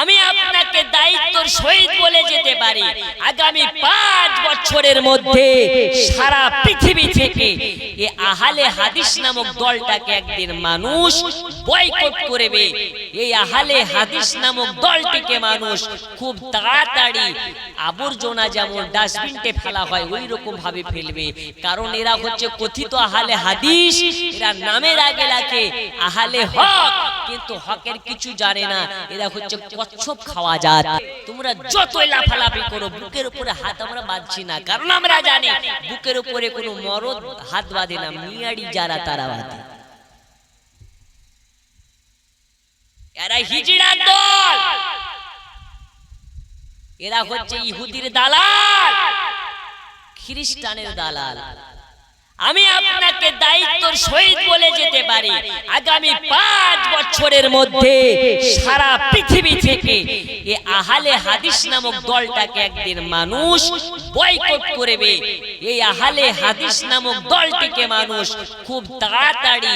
আমি আপনাকে দায়িত্বর সহিত বলে যেতে পারি। আগামী পাঁচ বছরের মধ্যে সারা পৃথিবী থেকে এ আহালে হাদিস নামক দলটাকে একদিন মানুষ বয়কট করবে। এই আহালে হাদিস নামক দলটিকে মানুষ খুব তাড়াতাড়ি আবর্জনা যেমন ডাস্টবিনটে ফেলা হয় ওই রকম ভাবে ফেলবে। কারণ এরা হচ্ছে কথিত আহালে হাদিস। এরা নামের আগে লাগে আহালে হক। কিন্তু হকের কিছু জানে না। এরা হচ্ছে কচ্ছপ খাওয়া যাত তোমরা যতই লাফালাফি করো, বুকের উপরে হাত আমরা বাঁধছি না। কারণ আমরা জানি, বুকের উপরে কোনো মরদ হাত বাঁধে না, মিয়াড়ি যারা তারা বাঁধে। এরা হিজড়া দল। এরা হচ্ছে ইহুদির দালাল, খ্রিস্টানের দালাল। আমি আপনাকে দায়িত্বর সহিত বলে যেতে পারি। আগামী পাঁচ বছরের মধ্যে সারা পৃথিবী থেকে এ আহালে হাদিস নামক দলটাকে একদিন মানুষ বয়কট করবে। এই আহালে হাদিস নামক দলটিকে মানুষ খুব তাড়াতাড়ি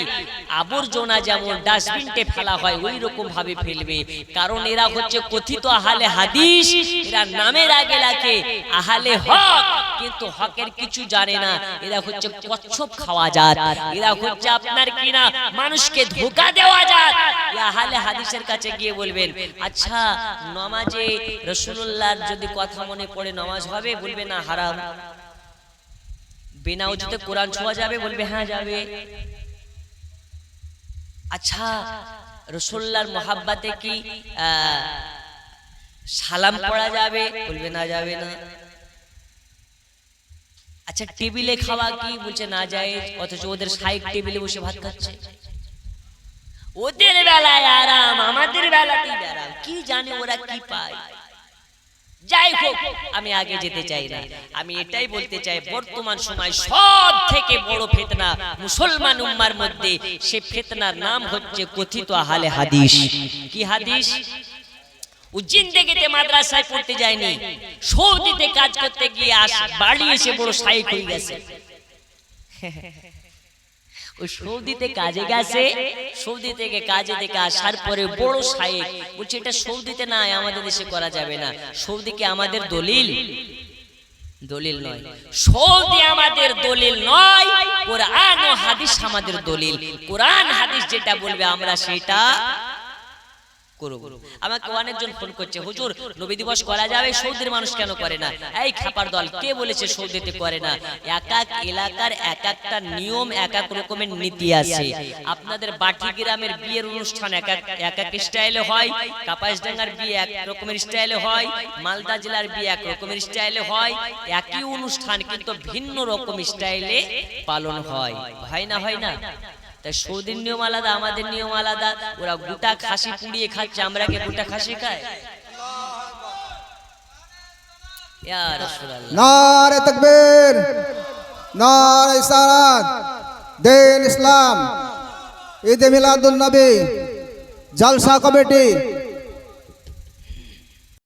আবর্জনা যেমন ডাস্টবিনটে ফেলা হয় ওই রকম ভাবে ফেলবে। কারণ এরা হচ্ছে কথিত আহালে হাদিস এরা নামের আগে লাগে আহালে হক। কিন্তু হকের কিছু জানে না। এরা হচ্ছে কচ্ছপ খাওয়া যাত এরা হচ্ছে আপনার কিনা মানুষকে ধোকা দেওয়া যাত এ আহালে হাদিসের কাছে গিয়ে বলবেন আচ্ছা নমাজে রসুল্লাহর যদি কথা মনে পড়ে নমাজ হবে? বলবে না হারাম। বিনা উচিতে কোরআন ছোঁয়া যাবে? বলবে হ্যাঁ যাবে। আচ্ছা রসুল্লার মোহাব্বাতে কি আহ, সালাম পড়া যাবে? বলবে না যাবে না। আচ্ছা টেবিলে খাওয়া কি বলছে না যায় অথচ ওদের সাইক টেবিলে বসে ভাত খাচ্ছে। ওদের বেলায় আরাম আমাদের বেলাতেই আরাম। কি জানে ওরা কি পায়? যাই হোক আমি আগে যেতে চাই না। আমি এটাই বলতে চাই বর্তমান সময় সব থেকে বড় ফেতনা মুসলমান উম্মার মধ্যে। সে ফেতনার নাম হচ্ছে কথিত আহালে হাদিস। কি হাদিস? ও জিন্দেগিতে মাদ্রাসায় পড়তে যায়নি, সৌদিতে কাজ করতে গিয়ে আস, বাড়ি এসে বড় সাইক হয়ে গেছে। ওই সৌদিতে কাজে গেছে, সৌদি থেকে কাজে থেকে আসার পরে বড় সাহেব বলছে এটা সৌদিতে নাই আমাদের দেশে করা যাবে না সৌদিকে আমাদের দলিল? দলিল নয়। সৌদি আমাদের দলিল নয়, কোরআন ও হাদিস আমাদের দলিল। কোরআন হাদিস যেটা বলবে আমরা সেটা করব আমাকে অনেকজন ফোন করছে হুজুর নবী দিবস করা যাবে সৌদির মানুষ কেন করে না? এই খাপার দল কে বলেছে সৌদিতে করে না? এক এক এলাকার এক একটা নিয়ম এক এক রকমের নীতি আছে। আপনাদের বাটি গ্রামের বিয়ের অনুষ্ঠান এক এক এক এক স্টাইলে হয় কাপাসডাঙ্গার বিয়ে এক রকমের স্টাইলে হয় মালদা জেলার বিয়ে এক রকমের স্টাইলে হয় একই অনুষ্ঠান কিন্তু ভিন্ন রকম স্টাইলে পালন হয়। হয় না হয় না। তাই সৌদির নিয়ম আলাদা আমাদের নিয়ম আলাদা। ওরা গোটা খাসি পুড়িয়ে খাচ্ছে আমরা কি গোটা খাসি খাই ইয়া রাসূলুল্লাহ নারে তকবীর নারে সারাত দিন ইসলাম ঈদ মিলাদুল নবী জলসা কমিটি